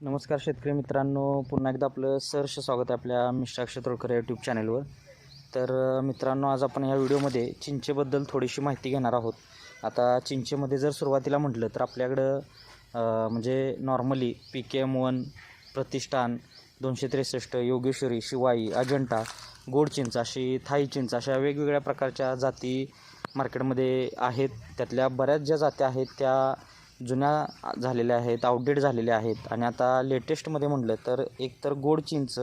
नमस्कार शेतकरी मित्रांनो पुन्हा एकदा आपलं सहर्ष स्वागत आहे आपल्या मिस्टर अक्षय यूट्यूब चॅनलवर तर मित्रांनो आज आपण या व्हिडिओमध्ये चिंचेबद्दल थोडीशी माहिती घेणार आहोत. आता चिंचेमध्ये जर सुरुवातीला म्हटलं तर आपल्याकडं म्हणजे normally P K M one प्रतिष्ठान दोनशे त्रेसष्ट योगेश्वरी शिवाई अजंटा गोड चिंच अशी थाई चिंच अशा वेगवेगळ्या प्रकारच्या जाती मार्केटमध्ये आहेत. त्यातल्या बऱ्याच ज्या जाती आहेत त्या जुन्या झालेल्या आहेत आउटडेट झालेल्या आहेत. आणि आता लेटेस्टमध्ये म्हटलं तर एक तर गोड चिंच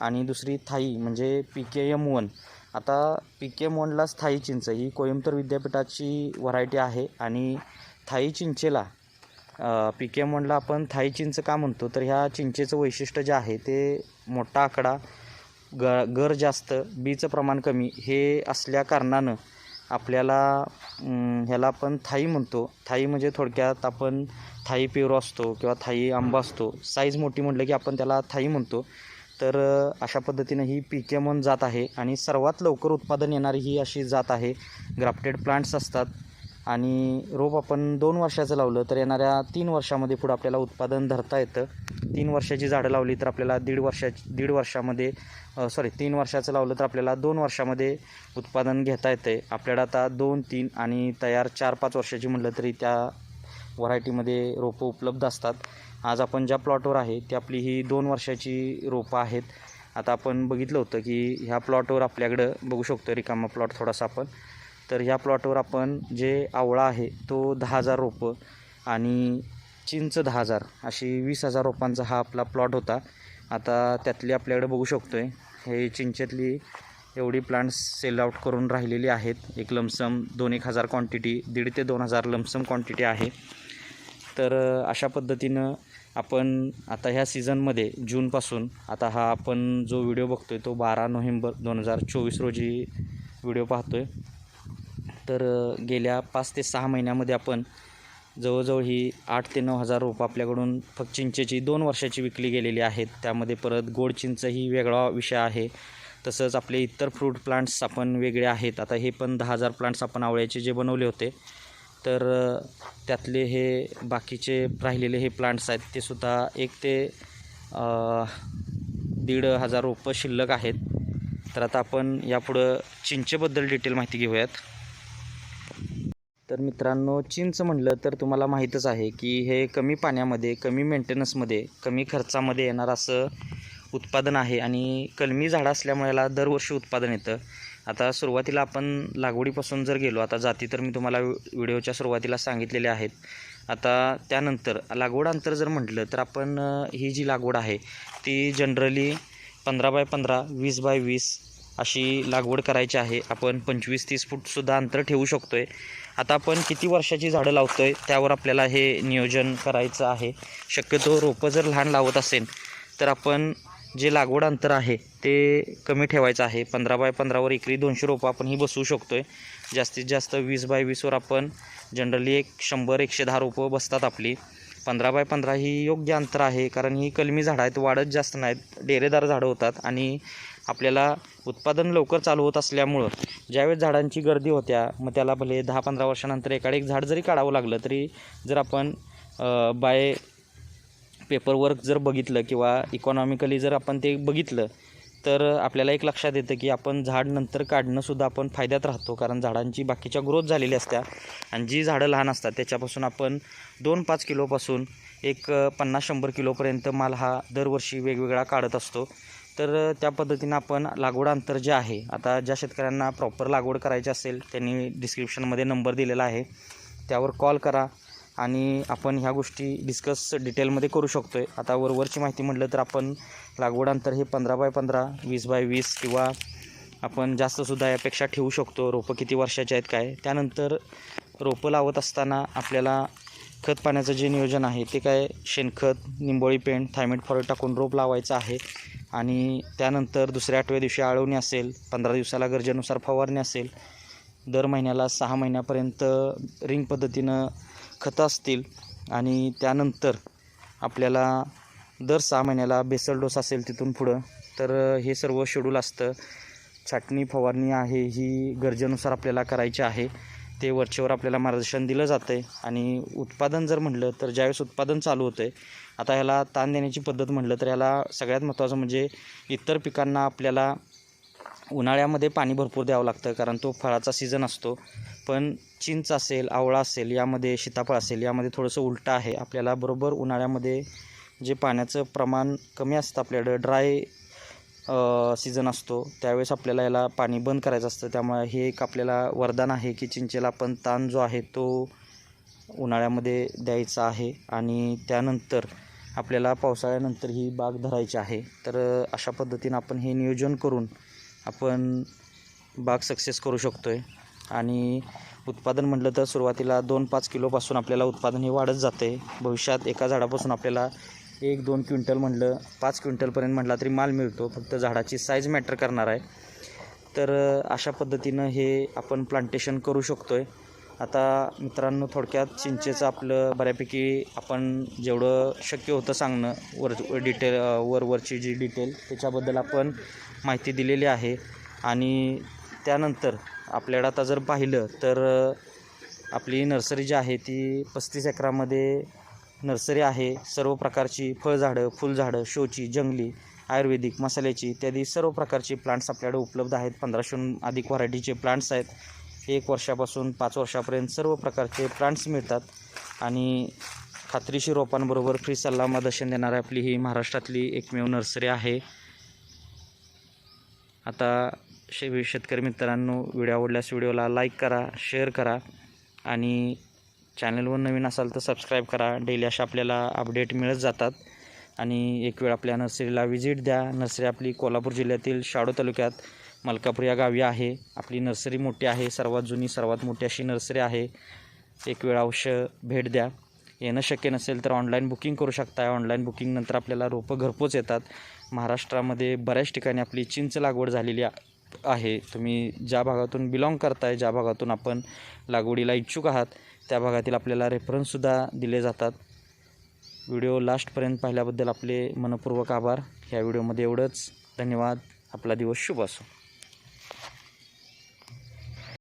आणि दुसरी थाई म्हणजे पी के एम वन. आता पी के एम वनलाच थाई चिंच ही कोईमतूर विद्यापीठाची व्हरायटी आहे. आणि थाई चिंचेला पी के एम वनला आपण थाई चिंच का म्हणतो? तर ह्या चिंचेचं वैशिष्ट्य जे आहे ते मोठा आकडा ग गर जास्त बीचं प्रमाण कमी हे असल्या कारणानं आपल्याला ह्याला आपण थाई म्हणतो. थाई म्हणजे थोडक्यात आपण थाई पेरू असतो किंवा थाई आंबा असतो. साईज मोठी म्हटलं की आपण त्याला थाई म्हणतो. तर अशा पद्धतीनं ही पी म्हणून जात आहे. आणि सर्वात लवकर उत्पादन येणारी ही अशी जात आहे. ग्राफ्टेड प्लांट्स असतात. आणि रोप आपण दोन वर्षाचं लावलं तर येणाऱ्या तीन वर्षामध्ये पुढं आपल्याला उत्पादन धरता येतं. तीन वर्षाची झाडं लावली तर आपल्याला दीड वर्षाची दीड वर्षामध्ये सॉरी तीन वर्षाचं लावलं तर आपल्याला दोन वर्षामध्ये उत्पादन घेता येतं आहे आपल्याला आता दोन तीन आणि तयार चार पाच वर्षाची म्हटलं तरी त्या व्हरायटीमध्ये रोपं उपलब्ध असतात. आज आपण ज्या प्लॉटवर आहे ती आपली ही दोन वर्षाची रोपं आहेत. आता आपण बघितलं होतं की ह्या प्लॉटवर आपल्याकडं बघू शकतो रिकामा प्लॉट थोडासा आपण. तर ह्या प्लॉटवर आपण जे आवळा आहे तो दहा हजार रोपं आणि चिंच दहा हजार अशी वीस हजार रोपांचा हा आपला प्लॉट होता. आता त्यातली आपल्याकडे बघू शकतो आहे हे चिंचेतली एवढी प्लांट्स सेल आउट करून राहिलेली आहेत. एक लमसम दोन एक हजार क्वांटिटी दीड ते दोन हजार लमसम क्वांटिटी आहे. तर अशा पद्धतीनं आपण आता ह्या सीझनमध्ये जूनपासून आता हा आपण जो व्हिडिओ बघतो आहे तो बारा नोव्हेंबर दोन हजार चोवीस रोजी व्हिडिओ पाहतो आहे तर गेल्या पाच ते सहा महिन्यामध्ये आपण जवळजवळ ही आठ ते नऊ हजार रोपं आपल्याकडून फक्त चिंचेची दोन वर्षाची विकली गेलेली आहेत. त्यामध्ये परत गोड चिंच ही वेगळा विषय आहे. तसंच आपले इतर फ्रूट प्लांट्स आपण वेगळे आहेत. आता हे पण दहा हजार प्लांट्स आपण आवळ्याचे जे बनवले होते. तर त्यातले हे बाकीचे राहिलेले हे प्लांट्स आहेत ते सुद्धा एक ते दीड हजार रोपं शिल्लक आहेत. तर आता आपण यापुढं चिंचेबद्दल डिटेल माहिती घेऊयात. तर मित्रांनो चिंच म्हटलं तर तुम्हाला माहीतच आहे की हे कमी पाण्यामध्ये कमी मेंटेनन्समध्ये कमी खर्चामध्ये येणार असं उत्पादन आहे आणि कलमी झाडं असल्यामुळे याला दरवर्षी उत्पादन येतं. आता सुरुवातीला आपण लागवडीपासून जर गेलो आता जाती तर मी तुम्हाला व्हिडिओच्या सुरुवातीला सांगितलेल्या आहेत. आता त्यानंतर लागवड अंतर जर म्हटलं तर आपण ही जी लागवड आहे ती जनरली पंधरा बाय पंधरा वीस बाय वीस अशी लागवड करायची आहे. आपण पंचवीस तीस फूटसुद्धा अंतर ठेवू शकतो आहे आता आपण किती वर्षाची झाडं लावतो आहे त्यावर आपल्याला हे नियोजन करायचं आहे. शक्यतो रोपं जर लहान लावत असेल तर आपण जे लागवड अंतर आहे ते कमी ठेवायचं आहे. पंधरा बाय पंधरावर एकरी दोनशे रोपं आपण ही बसवू शकतो आहे जास्तीत जास्त वीस बाय वीसवर आपण जनरली एक शंभर एकशे दहा रोपं बसतात आपली. पंधरा बाय पंधरा ही योग्य अंतर आहे कारण ही कलमी झाडं आहेत वाढत जास्त नाहीत डेरेदार झाडं होतात आणि आपल्याला उत्पादन लवकर चालू होत असल्यामुळं ज्यावेळेस झाडांची गर्दी होत्या मग त्याला भले दहा पंधरा वर्षानंतर एकाडे एक झाड जरी काढावं लागलं तरी जर आपण बाय पेपरवर्क जर बघितलं किंवा इकॉनॉमिकली जर आपण ते बघितलं तर आपल्याला एक लक्षात येतं की आपण झाड नंतर काढणंसुद्धा आपण फायद्यात राहतो. कारण झाडांची बाकीच्या ग्रोथ झालेली असत्या आणि जी झाडं लहान असतात त्याच्यापासून आपण दोन पाच किलोपासून एक पन्नास शंभर किलोपर्यंत माल हा दरवर्षी वेगवेगळा काढत असतो. तर त्या पद्धतीनं आपण लागवड अंतर जे आहे आता ज्या शेतकऱ्यांना प्रॉपर लागवड करायची असेल त्यांनी डिस्क्रिप्शनमध्ये नंबर दिलेला आहे. त्यावर कॉल करा आणि आपण ह्या गोष्टी डिस्कस डिटेलमध्ये करू शकतो आहे आता वरवरची माहिती म्हटलं तर आपण लागवड अंतर हे पंधरा बाय पंधरा वीस बाय वीस किंवा आपण जास्तसुद्धा यापेक्षा ठेवू शकतो. रोपं किती वर्षाचे आहेत काय? त्यानंतर रोपं लावत असताना आपल्याला खत पाण्याचं जे नियोजन आहे ते काय? शेणखत निंबोळी पेंट थायमेट फॉर टाकून रोप लावायचं आहे. आणि त्यानंतर दुसऱ्या आठव्या दिवशी आळवणी असेल पंधरा दिवसाला गरजेनुसार फवारणी असेल दर महिन्याला सहा महिन्यापर्यंत रिंग पद्धतीनं खतं असतील आणि त्यानंतर आपल्याला दर सहा महिन्याला बेसल डोस असेल तिथून पुढं तर हे सर्व शेड्यूल असतं. छाटणी फवारणी आहे ही गरजेनुसार आपल्याला करायची आहे. ते वरचेवर आपल्याला मार्गदर्शन दिलं जातं आहे आणि उत्पादन जर म्हटलं तर ज्यावेळेस उत्पादन चालू होतं आहे आता ह्याला ताण देण्याची पद्धत म्हटलं तर ह्याला सगळ्यात महत्त्वाचं म्हणजे इतर पिकांना आपल्याला उन्हाळ्यामध्ये पाणी भरपूर द्यावं लागतं कारण तो फळाचा सीझन असतो. पण चिंच असेल आवळा असेल यामध्ये सीताफळ असेल यामध्ये थोडंसं उलटं आहे. आपल्याला बरोबर उन्हाळ्यामध्ये जे पाण्याचं प्रमाण कमी असतं आपल्याकडं ड्राय सीझन असतो. त्यावेळेस आपल्याला याला पाणी बंद करायचं असतं. त्यामुळे हे एक आपल्याला वरदान आहे की चिंचेला आपण ताण जो आहे तो उन्हाळ्यामध्ये द्यायचा आहे. आणि त्यानंतर आपल्याला पावसाळ्यानंतर ही बाग धरायची आहे. तर अशा पद्धतीनं आपण हे नियोजन करून आपण बाग सक्सेस करू शकतो आहे आणि उत्पादन म्हटलं तर सुरुवातीला दोन पाच किलोपासून आपल्याला उत्पादन हे वाढत जाते भविष्यात एका झाडापासून आपल्याला एक दोन क्विंटल म्हटलं पाच क्विंटलपर्यंत म्हटला तरी माल मिळतो. फक्त झाडाची साईज मॅटर करणार आहे. तर अशा पद्धतीनं हे आपण प्लांटेशन करू शकतो आहे आता मित्रांनो थोडक्यात चिंचेचं आपलं बऱ्यापैकी आपण जेवढं शक्य होतं सांगणं वर डिटेल वरवरची जी डिटेल त्याच्याबद्दल आपण माहिती दिलेली आहे. आणि त्यानंतर आपल्याला आता जर पाहिलं तर आपली नर्सरी जी आहे ती पस्तीस एकरामध्ये नर्सरी आहे. सर्व प्रकारची फळझाडं फुलझाडं शोची जंगली आयुर्वेदिक मसाल्याची इत्यादी सर्व प्रकारची प्लांट्स आपल्याकडे उपलब्ध आहेत. पंधराशेहून अधिक व्हरायटीचे प्लांट्स आहेत. एक वर्षापासून पाच वर्षापर्यंत सर्व प्रकारचे प्लांट्स मिळतात. आणि खात्रीशी रोपांबरोबर फ्री सल्ला मार्गदर्शन देणारी आपली ही महाराष्ट्रातली एकमेव नर्सरी आहे. आता शे शेतकरी मित्रांनो व्हिडिओ आवडल्यास व्हिडिओला लाईक करा शेअर करा आणि चॅनलवर नवीन असाल तर सबस्क्राईब करा. डेली अशा आपल्याला अपडेट मिळत जातात. आणि एक वेळ आपल्या नर्सरीला व्हिजिट द्या. नर्सरी आपली कोल्हापूर जिल्ह्यातील शाडो तालुक्यात मलकापूर या गावी आहे. आपली नर्सरी मोठी आहे. सर्वात जुनी सर्वात मोठी अशी नर्सरी आहे. एक वेळ अवश्य भेट द्या. येणं शक्य नसेल तर ऑनलाईन बुकिंग करू शकता ऑनलाईन बुकिंगनंतर आपल्याला रोपं घरपोच येतात. महाराष्ट्रामध्ये बऱ्याच ठिकाणी आपली चिंच लागवड झालेली आहे आहे. तुम्ही ज्या भागातून बिलॉंग करताय ज्या भागातून आपण लागवडीला इच्छुक आहात त्या भागातील आपल्याला रेफरन्ससुद्धा दिले जातात. व्हिडिओ लास्टपर्यंत पाहिल्याबद्दल आपले मनपूर्वक आभार. ह्या व्हिडिओमध्ये एवढंच. धन्यवाद. आपला दिवस शुभ असो.